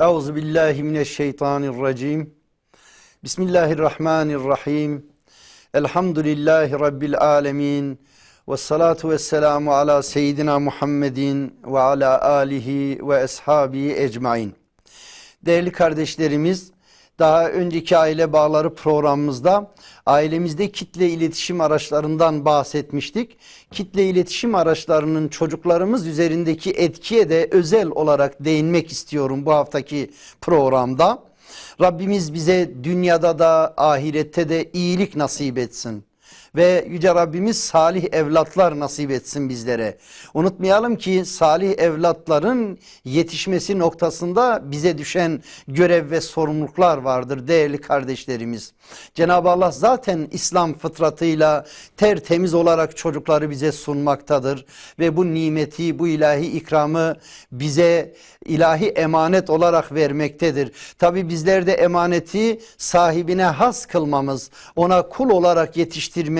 Euzu billahi mineşşeytanirracim. Bismillahirrahmanirrahim. Elhamdülillahi rabbil alamin. Ve salatu vesselamu ala seyyidina Muhammedin ve ala alihi ve ashabihi ecmaîn. Değerli kardeşlerimiz, daha önceki aile bağları programımızda ailemizde kitle iletişim araçlarından bahsetmiştik. Kitle iletişim araçlarının çocuklarımız üzerindeki etkiye de özel olarak değinmek istiyorum bu haftaki programda. Rabbimiz bize dünyada da ahirette de iyilik nasip etsin ve Yüce Rabbimiz salih evlatlar nasip etsin bizlere. Unutmayalım ki salih evlatların yetişmesi noktasında bize düşen görev ve sorumluluklar vardır değerli kardeşlerimiz. Cenab-ı Allah zaten İslam fıtratıyla tertemiz olarak çocukları bize sunmaktadır ve bu nimeti, bu ilahi ikramı bize ilahi emanet olarak vermektedir. Tabi bizler de emaneti sahibine has kılmamız, ona kul olarak yetiştirmemiz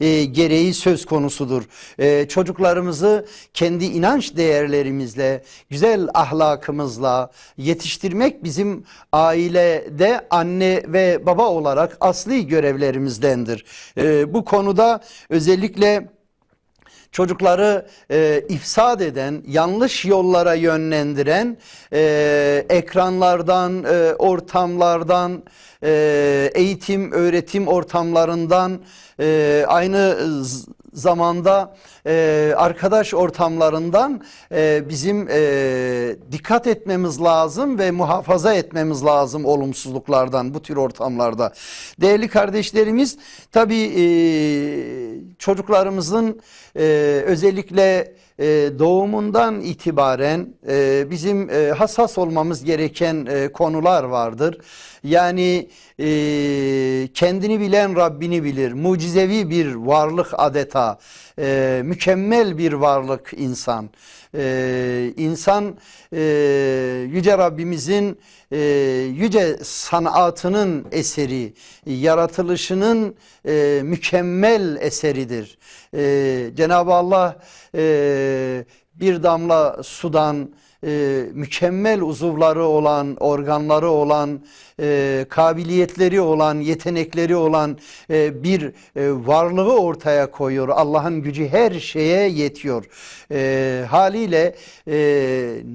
e, gereği söz konusudur. E, çocuklarımızı kendi inanç değerlerimizle, güzel ahlakımızla yetiştirmek bizim ailede anne ve baba olarak asli görevlerimizdendir. E, bu konuda özellikle çocukları e, ifsad eden, yanlış yollara yönlendiren e, ekranlardan, e, ortamlardan, e, eğitim, öğretim ortamlarından e, aynı zamanda e, arkadaş ortamlarından bizim dikkat etmemiz lazım ve muhafaza etmemiz lazım olumsuzluklardan bu tür ortamlarda. Değerli kardeşlerimiz tabi e, çocuklarımızın e, özellikle e, doğumundan itibaren e, bizim e, hassas olmamız gereken e, konular vardır. Yani kendini bilen Rabbini bilir. Mucizevi bir varlık adeta. E, mükemmel bir varlık insan. E, insan e, Yüce Rabbimizin e, yüce sanatının eseri, yaratılışının e, mükemmel eseridir. E, Cenab-ı Allah e, bir damla sudan, e, mükemmel uzuvları olan, organları olan, e, kabiliyetleri olan, yetenekleri olan e, bir e, varlığı ortaya koyuyor. Allah'ın gücü her şeye yetiyor. E, haliyle e,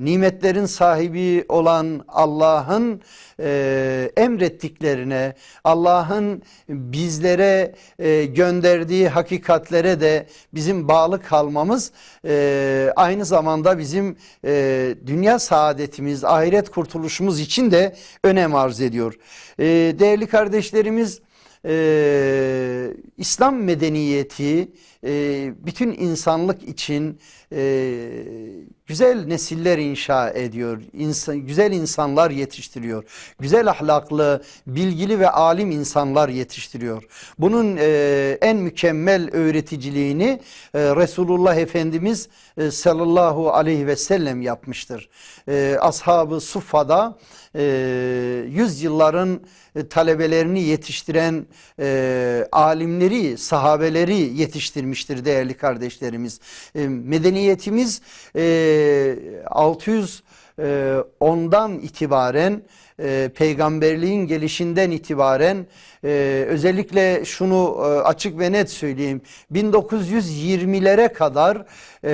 nimetlerin sahibi olan Allah'ın e, emrettiklerine, Allah'ın bizlere e, gönderdiği hakikatlere de bizim bağlı kalmamız e, aynı zamanda bizim e, dünya saadetimiz, ahiret kurtuluşumuz için de önem arz ediyor. E, değerli kardeşlerimiz, e, İslam medeniyeti e, bütün insanlık için e, güzel nesiller inşa ediyor. İnsan, güzel insanlar yetiştiriyor. Güzel ahlaklı, bilgili ve alim insanlar yetiştiriyor. Bunun e, en mükemmel öğreticiliğini e, Resulullah Efendimiz e, sallallahu aleyhi ve sellem yapmıştır. E, Ashab-ı Suffa'da e, yüzyılların e, talebelerini yetiştiren e, alimleri, sahabeleri yetiştirmiştir değerli kardeşlerimiz. E, medeniyetimiz e, 610'dan itibaren e, peygamberliğin gelişinden itibaren e, özellikle şunu e, açık ve net söyleyeyim 1920'lere kadar e,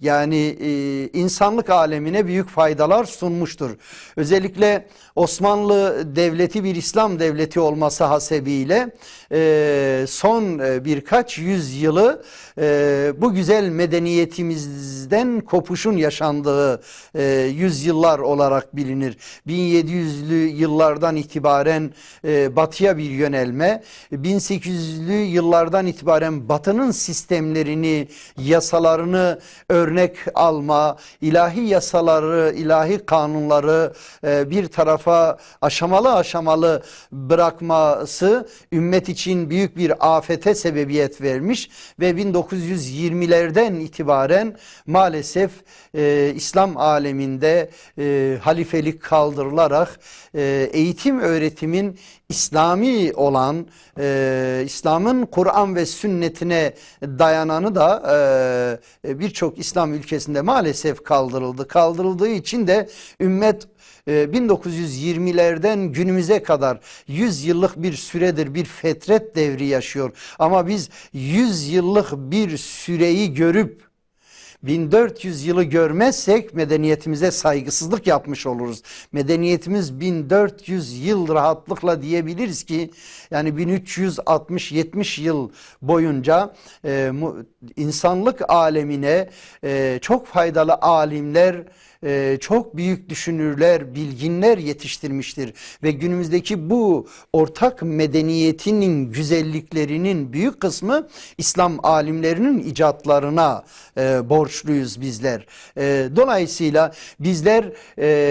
yani e, insanlık alemine büyük faydalar sunmuştur. Özellikle Osmanlı Devleti bir İslam devleti olması hasebiyle e, son e, birkaç yüzyılı e, bu güzel medeniyetimizden kopuşun yaşandığı e, yüzyıllar olarak bilinir. 1700'lü yıllardan itibaren e, batıya bir yönelme, 1800'lü yıllardan itibaren batının sistemlerini, yasalarını örnek alma, ilahi yasaları, ilahi kanunları e, bir tarafa aşamalı aşamalı bırakması ümmet için büyük bir afete sebebiyet vermiş ve 1920'lerden itibaren maalesef e, İslam aleminde e, halifelik kaldırılarak e, eğitim öğretimin İslami olan e, İslam'ın Kur'an ve sünnetine dayananı da e, birçok İslam ülkesinde maalesef kaldırıldı. Kaldırıldığı için de ümmet 1920'lerden günümüze kadar 100 yıllık bir süredir bir fetret devri yaşıyor. Ama biz 100 yıllık bir süreyi görüp 1400 yılı görmezsek medeniyetimize saygısızlık yapmış oluruz. Medeniyetimiz 1400 yıl rahatlıkla diyebiliriz ki yani 1360-70 yıl boyunca e, insanlık alemine e, çok faydalı alimler, e, çok büyük düşünürler, bilginler yetiştirmiştir. Ve günümüzdeki bu ortak medeniyetinin güzelliklerinin büyük kısmı İslam alimlerinin icatlarına e, borçluyuz bizler. E, dolayısıyla bizler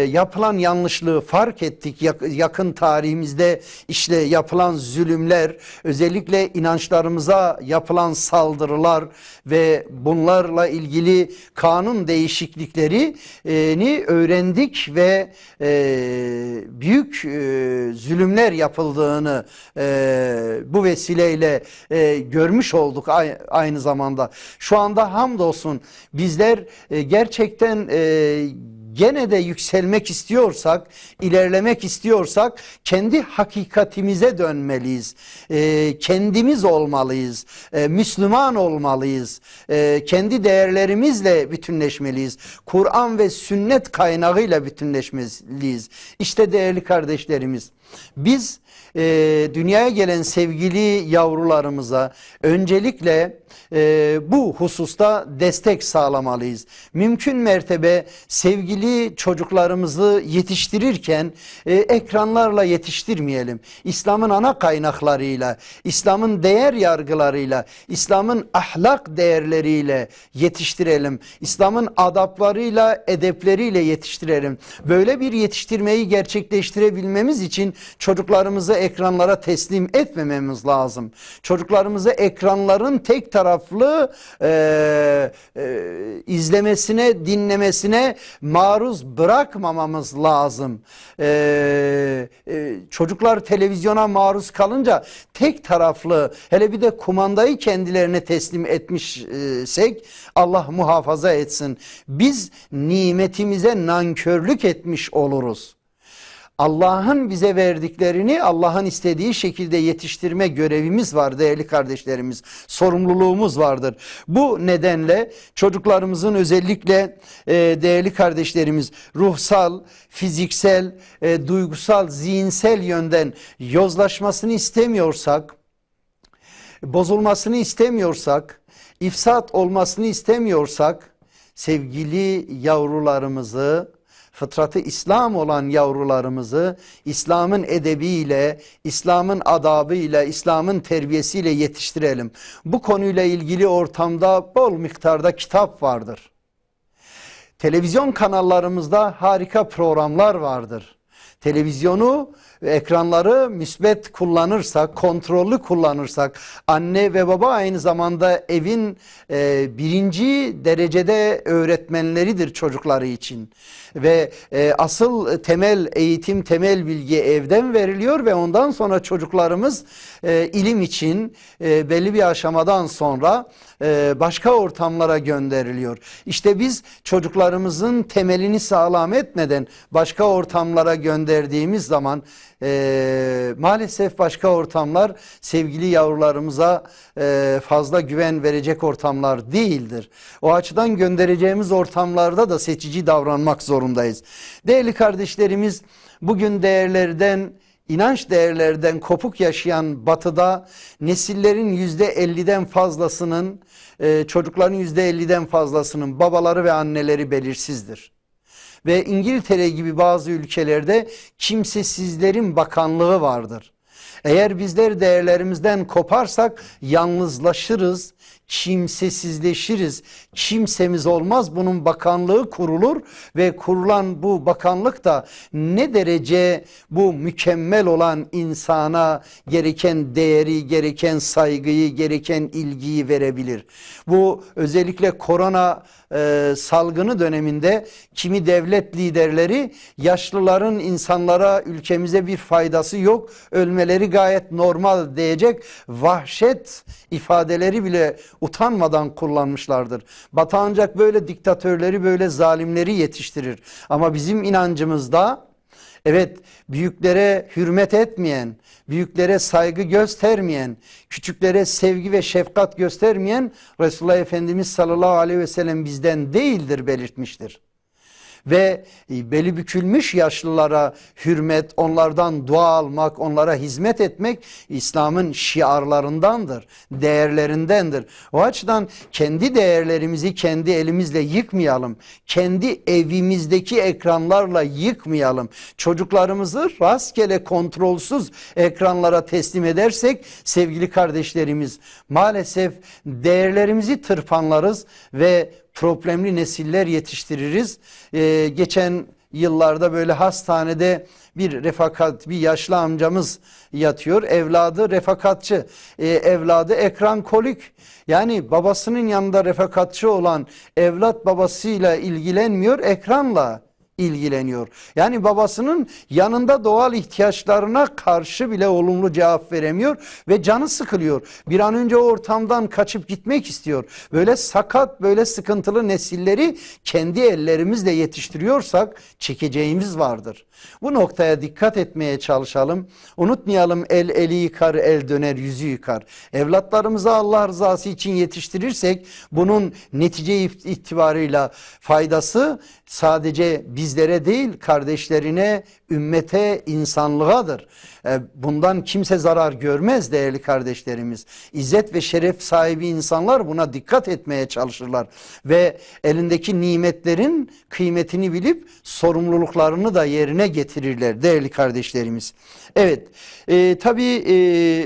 yapılan yanlışlığı fark ettik. yakın tarihimizde işte yapılan zulümler, özellikle inançlarımıza yapılan saldırılar ve bunlarla ilgili kanun değişiklikleri ni öğrendik ve e, büyük e, zulümler yapıldığını e, bu vesileyle e, görmüş olduk aynı zamanda. Şu anda hamdolsun bizler e, gerçekten e, gene de yükselmek istiyorsak, ilerlemek istiyorsak kendi hakikatimize dönmeliyiz. E, kendimiz olmalıyız. E, Müslüman olmalıyız. E, kendi değerlerimizle bütünleşmeliyiz. Kur'an ve sünnet kaynağıyla bütünleşmeliyiz. İşte değerli kardeşlerimiz biz e, dünyaya gelen sevgili yavrularımıza öncelikle e, bu hususta destek sağlamalıyız. Mümkün mertebe sevgili çocuklarımızı yetiştirirken e, ekranlarla yetiştirmeyelim. İslam'ın ana kaynaklarıyla, İslam'ın değer yargılarıyla, İslam'ın ahlak değerleriyle yetiştirelim. İslam'ın adaplarıyla, edepleriyle yetiştirelim. Böyle bir yetiştirmeyi gerçekleştirebilmemiz için çocuklarımızı ekranlara teslim etmememiz lazım. Çocuklarımızı ekranların tek taraflı e, e, izlemesine, dinlemesine maruz bırakmamamız lazım. E, e, çocuklar televizyona maruz kalınca tek taraflı hele bir de kumandayı kendilerine teslim etmişsek Allah muhafaza etsin. Biz nimetimize nankörlük etmiş oluruz. Allah'ın bize verdiklerini Allah'ın istediği şekilde yetiştirme görevimiz var değerli kardeşlerimiz. Sorumluluğumuz vardır. Bu nedenle çocuklarımızın özellikle e, değerli kardeşlerimiz ruhsal, fiziksel, e, duygusal, zihinsel yönden yozlaşmasını istemiyorsak, bozulmasını istemiyorsak, ifsat olmasını istemiyorsak sevgili yavrularımızı fıtratı İslam olan yavrularımızı İslam'ın edebiyle, İslam'ın adabıyla, İslam'ın terbiyesiyle yetiştirelim. Bu konuyla ilgili ortamda bol miktarda kitap vardır. Televizyon kanallarımızda harika programlar vardır. Televizyonu ekranları müsbet kullanırsak, kontrollü kullanırsak, anne ve baba aynı zamanda evin e, birinci derecede öğretmenleridir çocukları için. Ve e, asıl temel eğitim, temel bilgi evden veriliyor ve ondan sonra çocuklarımız e, ilim için e, belli bir aşamadan sonra e, başka ortamlara gönderiliyor. İşte biz çocuklarımızın temelini sağlam etmeden başka ortamlara gönderdiğimiz zaman e, maalesef başka ortamlar sevgili yavrularımıza e, fazla güven verecek ortamlar değildir. O açıdan göndereceğimiz ortamlarda da seçici davranmak zorundayız. Değerli kardeşlerimiz bugün değerlerden inanç değerlerden kopuk yaşayan batıda nesillerin yüzde elliden fazlasının e, çocukların yüzde elliden fazlasının babaları ve anneleri belirsizdir ve İngiltere gibi bazı ülkelerde kimsesizlerin bakanlığı vardır. Eğer bizler değerlerimizden koparsak yalnızlaşırız, kimsesizleşiriz. Kimsemiz olmaz. Bunun bakanlığı kurulur ve kurulan bu bakanlık da ne derece bu mükemmel olan insana gereken değeri, gereken saygıyı, gereken ilgiyi verebilir. Bu özellikle korona e, salgını döneminde kimi devlet liderleri yaşlıların insanlara ülkemize bir faydası yok ölmeleri gayet normal diyecek vahşet ifadeleri bile utanmadan kullanmışlardır. Batı ancak böyle diktatörleri böyle zalimleri yetiştirir ama bizim inancımızda Evet büyüklere hürmet etmeyen, büyüklere saygı göstermeyen, küçüklere sevgi ve şefkat göstermeyen Resulullah Efendimiz sallallahu aleyhi ve sellem bizden değildir belirtmiştir ve e, beli bükülmüş yaşlılara hürmet, onlardan dua almak, onlara hizmet etmek İslam'ın şiarlarındandır, değerlerindendir. O açıdan kendi değerlerimizi kendi elimizle yıkmayalım. Kendi evimizdeki ekranlarla yıkmayalım. Çocuklarımızı rastgele kontrolsüz ekranlara teslim edersek sevgili kardeşlerimiz maalesef değerlerimizi tırpanlarız ve problemli nesiller yetiştiririz. Ee, geçen yıllarda böyle hastanede bir refakat bir yaşlı amcamız yatıyor. Evladı refakatçı. Ee, evladı ekran kolik. Yani babasının yanında refakatçı olan evlat babasıyla ilgilenmiyor ekranla ilgileniyor. Yani babasının yanında doğal ihtiyaçlarına karşı bile olumlu cevap veremiyor ve canı sıkılıyor. Bir an önce o ortamdan kaçıp gitmek istiyor. Böyle sakat, böyle sıkıntılı nesilleri kendi ellerimizle yetiştiriyorsak çekeceğimiz vardır. Bu noktaya dikkat etmeye çalışalım. Unutmayalım el eli yıkar, el döner, yüzü yıkar. Evlatlarımızı Allah rızası için yetiştirirsek bunun netice itibarıyla faydası sadece bizlere değil kardeşlerine, ümmete, insanlığadır. E, bundan kimse zarar görmez değerli kardeşlerimiz. İzzet ve şeref sahibi insanlar buna dikkat etmeye çalışırlar. Ve elindeki nimetlerin kıymetini bilip sorumluluklarını da yerine getirirler değerli kardeşlerimiz. Evet e, tabii e,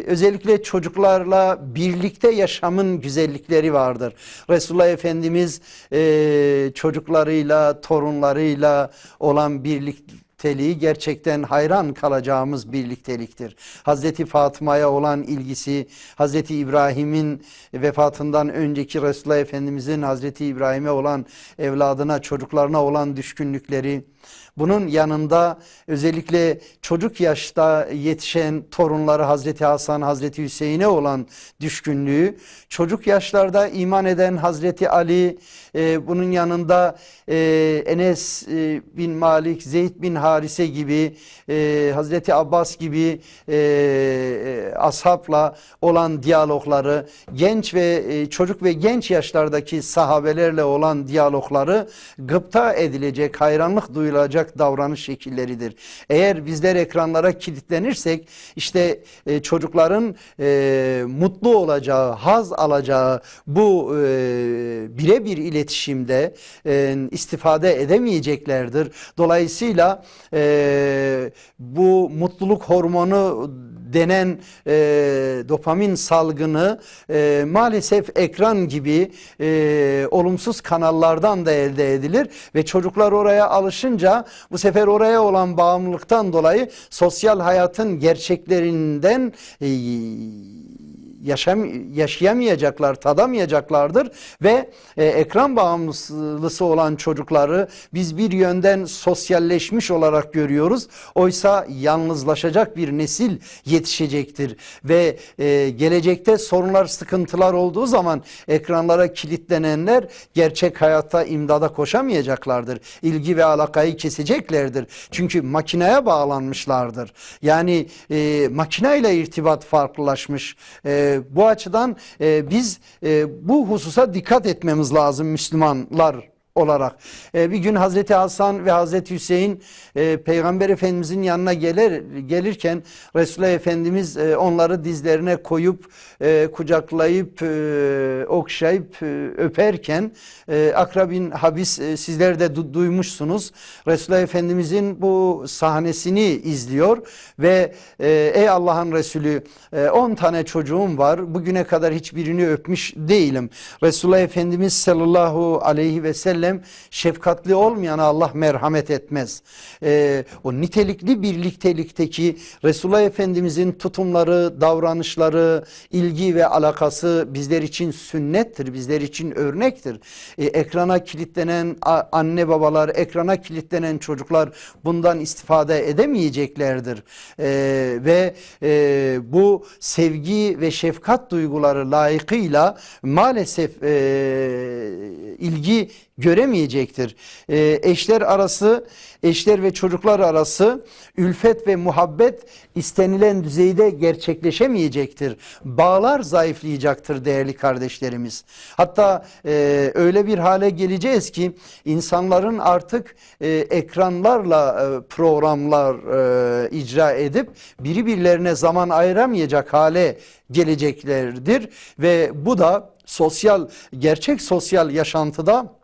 özellikle çocuklarla birlikte yaşamın güzellikleri vardır. Resulullah Efendimiz e, çocuklarıyla, torunlarıyla olan birlikteliği gerçekten hayran kalacağımız birlikteliktir. Hazreti Fatıma'ya olan ilgisi, Hazreti İbrahim'in vefatından önceki Resulullah Efendimizin Hazreti İbrahim'e olan evladına, çocuklarına olan düşkünlükleri, bunun yanında özellikle çocuk yaşta yetişen torunları Hazreti Hasan, Hazreti Hüseyin'e olan düşkünlüğü, çocuk yaşlarda iman eden Hazreti Ali, e, bunun yanında e, Enes e, bin Malik, Zeyd bin Harise gibi, e, Hazreti Abbas gibi e, e, ashabla olan diyalogları, genç ve e, çocuk ve genç yaşlardaki sahabelerle olan diyalogları gıpta edilecek, hayranlık duyulacak davranış şekilleridir. Eğer bizler ekranlara kilitlenirsek işte e, çocukların e, mutlu olacağı, haz alacağı bu e, birebir iletişimde e, istifade edemeyeceklerdir. Dolayısıyla e, bu mutluluk hormonu denen e, dopamin salgını e, maalesef ekran gibi e, olumsuz kanallardan da elde edilir ve çocuklar oraya alışınca bu sefer oraya olan bağımlılıktan dolayı sosyal hayatın gerçeklerinden e, yaşam, yaşayamayacaklar, tadamayacaklardır ve e, ekran bağımlısı olan çocukları biz bir yönden sosyalleşmiş olarak görüyoruz. Oysa yalnızlaşacak bir nesil yetişecektir ve e, gelecekte sorunlar, sıkıntılar olduğu zaman ekranlara kilitlenenler gerçek hayatta imdada koşamayacaklardır. İlgi ve alakayı keseceklerdir. Çünkü makineye bağlanmışlardır. Yani e, makineyle irtibat farklılaşmış. E, bu açıdan e, biz e, bu hususa dikkat etmemiz lazım Müslümanlar olarak. E, bir gün Hazreti Hasan ve Hazreti Hüseyin e, Peygamber Efendimizin yanına gelir gelirken Resulullah Efendimiz e, onları dizlerine koyup e, kucaklayıp e, okşayıp e, öperken e, Akra bin Habis e, sizler de du- duymuşsunuz. Resulullah Efendimizin bu sahnesini izliyor ve e, ey Allah'ın Resulü 10 tane çocuğum var. Bugüne kadar hiçbirini öpmüş değilim. Resulullah Efendimiz sallallahu aleyhi ve sellem şefkatli olmayana Allah merhamet etmez. E, o nitelikli birliktelikteki Resulullah Efendimizin tutumları, davranışları, ilgi ve alakası bizler için sünnettir, bizler için örnektir. E, ekrana kilitlenen anne babalar, ekrana kilitlenen çocuklar bundan istifade edemeyeceklerdir. E, ve e, bu sevgi ve şefkat duyguları layıkıyla maalesef e, ilgi göremeyecektir. E, eşler arası, eşler ve çocuklar arası ülfet ve muhabbet istenilen düzeyde gerçekleşemeyecektir. Bağlar zayıflayacaktır değerli kardeşlerimiz. Hatta e, öyle bir hale geleceğiz ki insanların artık e, ekranlarla e, programlar e, icra edip biri zaman ayıramayacak hale geleceklerdir ve bu da sosyal gerçek sosyal yaşantıda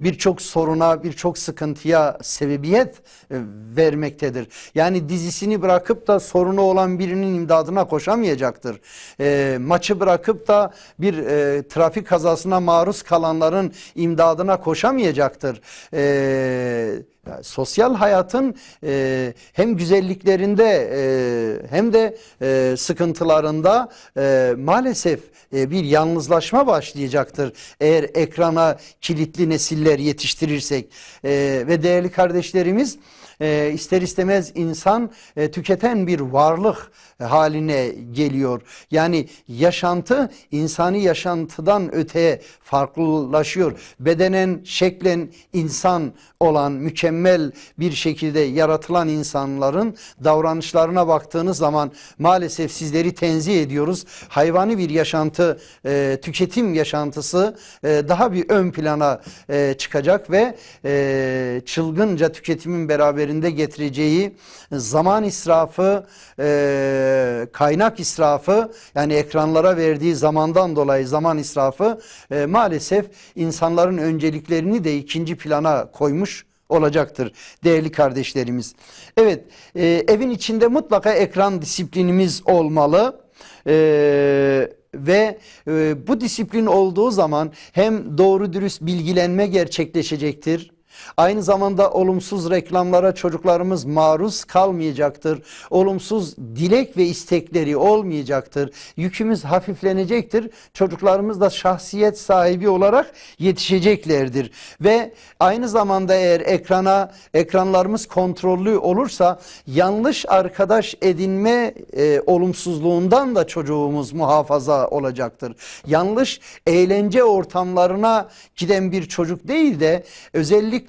birçok soruna, birçok sıkıntıya sebebiyet e, vermektedir. Yani dizisini bırakıp da sorunu olan birinin imdadına koşamayacaktır. E, maçı bırakıp da bir e, trafik kazasına maruz kalanların imdadına koşamayacaktır. E, yani sosyal hayatın e, hem güzelliklerinde e, hem de e, sıkıntılarında e, maalesef e, bir yalnızlaşma başlayacaktır. Eğer ekrana kilitli nesiller yetiştirirsek E, ve değerli kardeşlerimiz e, ister istemez insan e, tüketen bir varlık haline geliyor. Yani yaşantı insani yaşantıdan öteye farklılaşıyor. Bedenen, şeklen insan olan mükemmel bir şekilde yaratılan insanların davranışlarına baktığınız zaman maalesef sizleri tenzih ediyoruz. Hayvani bir yaşantı, e, tüketim yaşantısı e, daha bir ön plana e, çıkacak ve e, çılgınca tüketimin beraberinde getireceği zaman israfı, e, kaynak israfı yani ekranlara verdiği zamandan dolayı zaman israfı e, maalesef insanların önceliklerini de ikinci plana koymuş olacaktır değerli kardeşlerimiz. Evet e, evin içinde mutlaka ekran disiplinimiz olmalı. Ee, ve e, bu disiplin olduğu zaman hem doğru dürüst bilgilenme gerçekleşecektir. Aynı zamanda olumsuz reklamlara çocuklarımız maruz kalmayacaktır. Olumsuz dilek ve istekleri olmayacaktır. Yükümüz hafiflenecektir. Çocuklarımız da şahsiyet sahibi olarak yetişeceklerdir. Ve aynı zamanda eğer ekrana ekranlarımız kontrollü olursa yanlış arkadaş edinme e, olumsuzluğundan da çocuğumuz muhafaza olacaktır. Yanlış eğlence ortamlarına giden bir çocuk değil de özellikle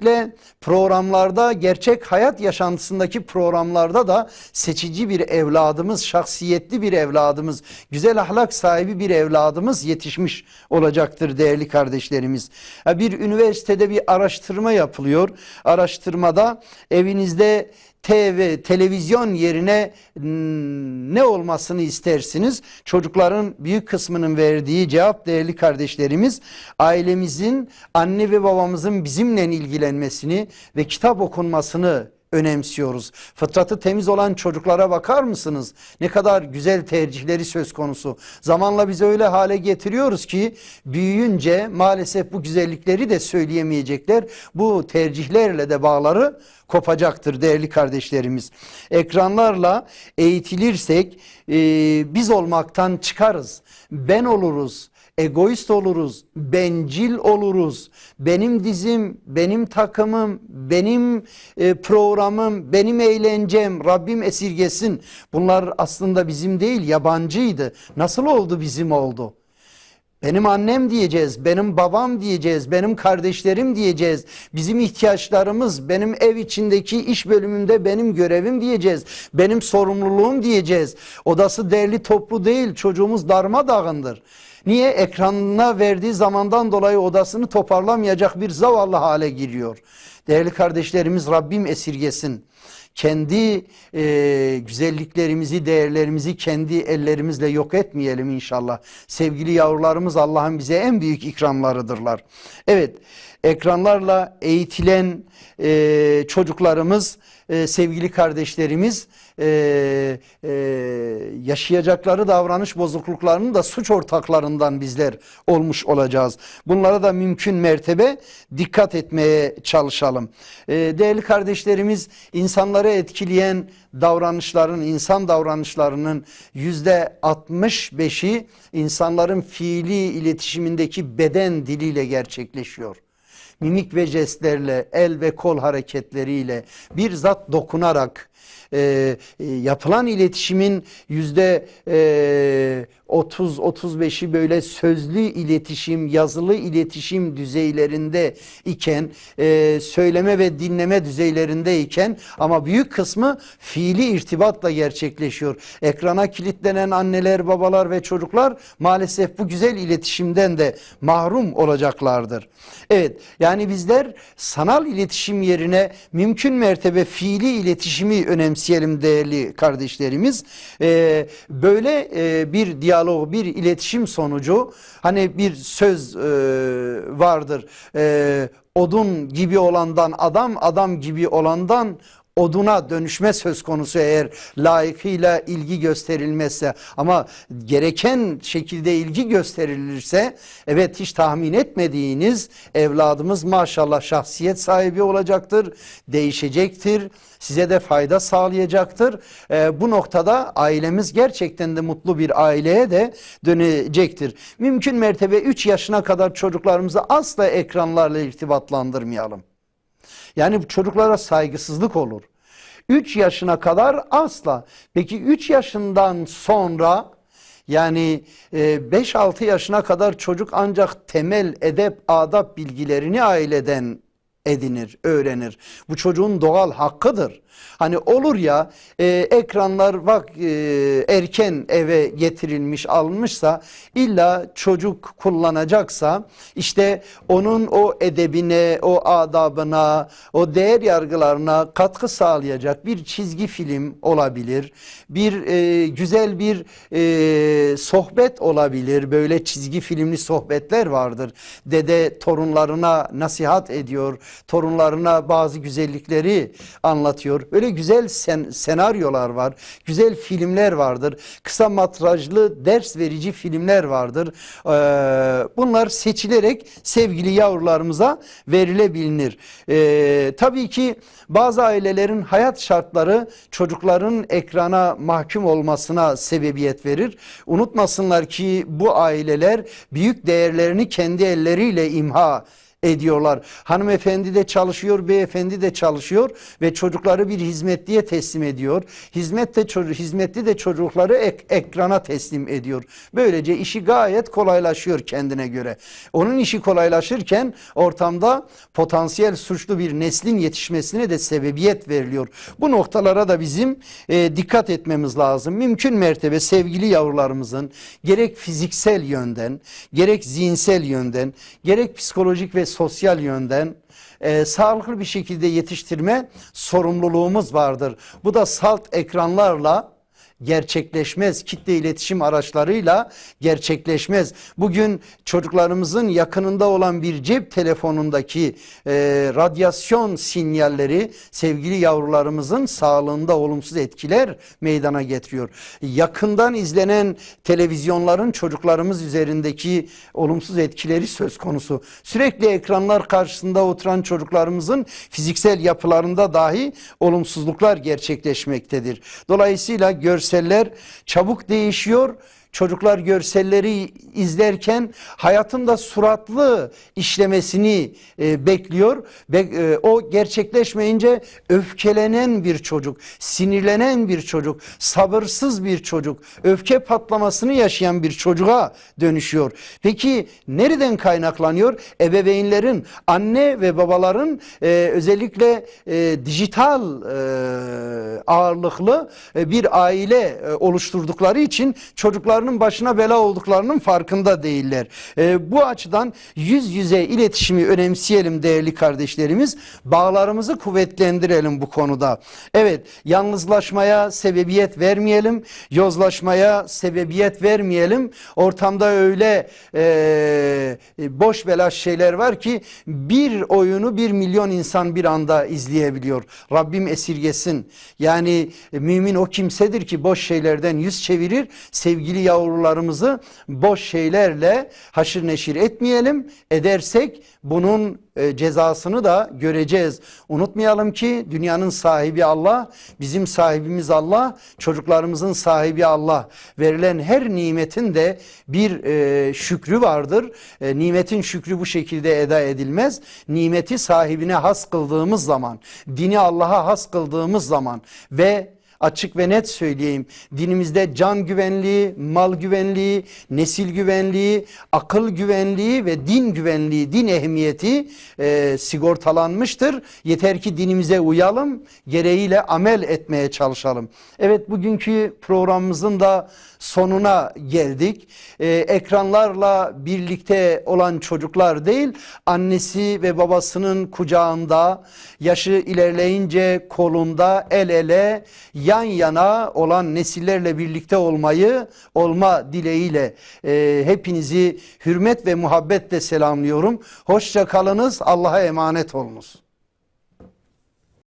programlarda gerçek hayat yaşantısındaki programlarda da seçici bir evladımız, şahsiyetli bir evladımız, güzel ahlak sahibi bir evladımız yetişmiş olacaktır değerli kardeşlerimiz. Bir üniversitede bir araştırma yapılıyor. Araştırmada evinizde TV, televizyon yerine ne olmasını istersiniz? Çocukların büyük kısmının verdiği cevap değerli kardeşlerimiz ailemizin, anne ve babamızın bizimle ilgilenmesini ve kitap okunmasını önemsiyoruz. Fıtratı temiz olan çocuklara bakar mısınız? Ne kadar güzel tercihleri söz konusu. Zamanla biz öyle hale getiriyoruz ki büyüyünce maalesef bu güzellikleri de söyleyemeyecekler. Bu tercihlerle de bağları kopacaktır değerli kardeşlerimiz. Ekranlarla eğitilirsek e, biz olmaktan çıkarız. Ben oluruz egoist oluruz, bencil oluruz. Benim dizim, benim takımım, benim e, programım, benim eğlencem, Rabbim esirgesin. Bunlar aslında bizim değil, yabancıydı. Nasıl oldu bizim oldu? Benim annem diyeceğiz, benim babam diyeceğiz, benim kardeşlerim diyeceğiz. Bizim ihtiyaçlarımız, benim ev içindeki iş bölümünde benim görevim diyeceğiz. Benim sorumluluğum diyeceğiz. Odası derli toplu değil, çocuğumuz darmadağındır. Niye? Ekranına verdiği zamandan dolayı odasını toparlamayacak bir zavallı hale giriyor. Değerli kardeşlerimiz Rabbim esirgesin. Kendi e, güzelliklerimizi, değerlerimizi kendi ellerimizle yok etmeyelim inşallah. Sevgili yavrularımız Allah'ın bize en büyük ikramlarıdırlar. Evet, ekranlarla eğitilen e, çocuklarımız, e, sevgili kardeşlerimiz e, e, yaşayacakları davranış bozukluklarının da suç ortaklarından bizler olmuş olacağız. Bunlara da mümkün mertebe dikkat etmeye çalışalım. E, değerli kardeşlerimiz insanları etkileyen davranışların, insan davranışlarının yüzde 65'i insanların fiili iletişimindeki beden diliyle gerçekleşiyor mimik ve jestlerle, el ve kol hareketleriyle, bir zat dokunarak e, e, yapılan iletişimin yüzde e, 30-35'i böyle sözlü iletişim, yazılı iletişim düzeylerinde iken, e, söyleme ve dinleme düzeylerinde iken ama büyük kısmı fiili irtibatla gerçekleşiyor. Ekrana kilitlenen anneler, babalar ve çocuklar maalesef bu güzel iletişimden de mahrum olacaklardır. Evet, yani bizler sanal iletişim yerine mümkün mertebe fiili iletişimi önemseyelim değerli kardeşlerimiz. E, böyle e, bir diyalog, bir iletişim sonucu hani bir söz e, vardır. E, odun gibi olandan adam, adam gibi olandan oduna dönüşme söz konusu eğer layıkıyla ilgi gösterilmezse ama gereken şekilde ilgi gösterilirse evet hiç tahmin etmediğiniz evladımız maşallah şahsiyet sahibi olacaktır, değişecektir, size de fayda sağlayacaktır. Ee, bu noktada ailemiz gerçekten de mutlu bir aileye de dönecektir. Mümkün mertebe 3 yaşına kadar çocuklarımızı asla ekranlarla irtibatlandırmayalım. Yani çocuklara saygısızlık olur. 3 yaşına kadar asla. Peki 3 yaşından sonra yani 5-6 yaşına kadar çocuk ancak temel edep, adap bilgilerini aileden edinir, öğrenir. Bu çocuğun doğal hakkıdır. Hani olur ya e, ekranlar bak e, erken eve getirilmiş alınmışsa illa çocuk kullanacaksa işte onun o edebine, o adabına, o değer yargılarına katkı sağlayacak bir çizgi film olabilir. Bir e, güzel bir e, sohbet olabilir. Böyle çizgi filmli sohbetler vardır. Dede torunlarına nasihat ediyor. Torunlarına bazı güzellikleri anlatıyor. Böyle güzel sen, senaryolar var. Güzel filmler vardır. Kısa matrajlı ders verici filmler vardır. Ee, bunlar seçilerek sevgili yavrularımıza verilebilir. Ee, tabii ki bazı ailelerin hayat şartları çocukların ekrana mahkum olmasına sebebiyet verir. Unutmasınlar ki bu aileler büyük değerlerini kendi elleriyle imha ediyorlar. Hanımefendi de çalışıyor, beyefendi de çalışıyor ve çocukları bir hizmetliye teslim ediyor. Hizmet de hizmetli de çocukları ek, ekrana teslim ediyor. Böylece işi gayet kolaylaşıyor kendine göre. Onun işi kolaylaşırken ortamda potansiyel suçlu bir neslin yetişmesine de sebebiyet veriliyor. Bu noktalara da bizim e, dikkat etmemiz lazım. Mümkün mertebe sevgili yavrularımızın gerek fiziksel yönden, gerek zihinsel yönden, gerek psikolojik ve sosyal yönden e, sağlıklı bir şekilde yetiştirme sorumluluğumuz vardır. Bu da salt ekranlarla gerçekleşmez. Kitle iletişim araçlarıyla gerçekleşmez. Bugün çocuklarımızın yakınında olan bir cep telefonundaki e, radyasyon sinyalleri sevgili yavrularımızın sağlığında olumsuz etkiler meydana getiriyor. Yakından izlenen televizyonların çocuklarımız üzerindeki olumsuz etkileri söz konusu. Sürekli ekranlar karşısında oturan çocuklarımızın fiziksel yapılarında dahi olumsuzluklar gerçekleşmektedir. Dolayısıyla görsel görseller çabuk değişiyor Çocuklar görselleri izlerken hayatın da suratlı işlemesini e, bekliyor. Ve e, o gerçekleşmeyince öfkelenen bir çocuk, sinirlenen bir çocuk, sabırsız bir çocuk, öfke patlamasını yaşayan bir çocuğa dönüşüyor. Peki nereden kaynaklanıyor? Ebeveynlerin, anne ve babaların e, özellikle e, dijital e, ağırlıklı e, bir aile e, oluşturdukları için çocuklar çocuklarının başına bela olduklarının farkında değiller. E, bu açıdan yüz yüze iletişimi önemseyelim değerli kardeşlerimiz. Bağlarımızı kuvvetlendirelim bu konuda. Evet yalnızlaşmaya sebebiyet vermeyelim. Yozlaşmaya sebebiyet vermeyelim. Ortamda öyle e, boş belaş şeyler var ki bir oyunu bir milyon insan bir anda izleyebiliyor. Rabbim esirgesin. Yani mümin o kimsedir ki boş şeylerden yüz çevirir. Sevgili yavrularımızı boş şeylerle haşır neşir etmeyelim. Edersek bunun e, cezasını da göreceğiz. Unutmayalım ki dünyanın sahibi Allah, bizim sahibimiz Allah, çocuklarımızın sahibi Allah. Verilen her nimetin de bir e, şükrü vardır. E, nimetin şükrü bu şekilde eda edilmez. Nimeti sahibine has kıldığımız zaman, dini Allah'a has kıldığımız zaman ve açık ve net söyleyeyim. Dinimizde can güvenliği, mal güvenliği, nesil güvenliği, akıl güvenliği ve din güvenliği, din ehemmiyeti e, sigortalanmıştır. Yeter ki dinimize uyalım, gereğiyle amel etmeye çalışalım. Evet bugünkü programımızın da sonuna geldik. Ee, ekranlarla birlikte olan çocuklar değil, annesi ve babasının kucağında, yaşı ilerleyince kolunda, el ele, yan yana olan nesillerle birlikte olmayı, olma dileğiyle e, hepinizi hürmet ve muhabbetle selamlıyorum. Hoşça kalınız, Allah'a emanet olunuz.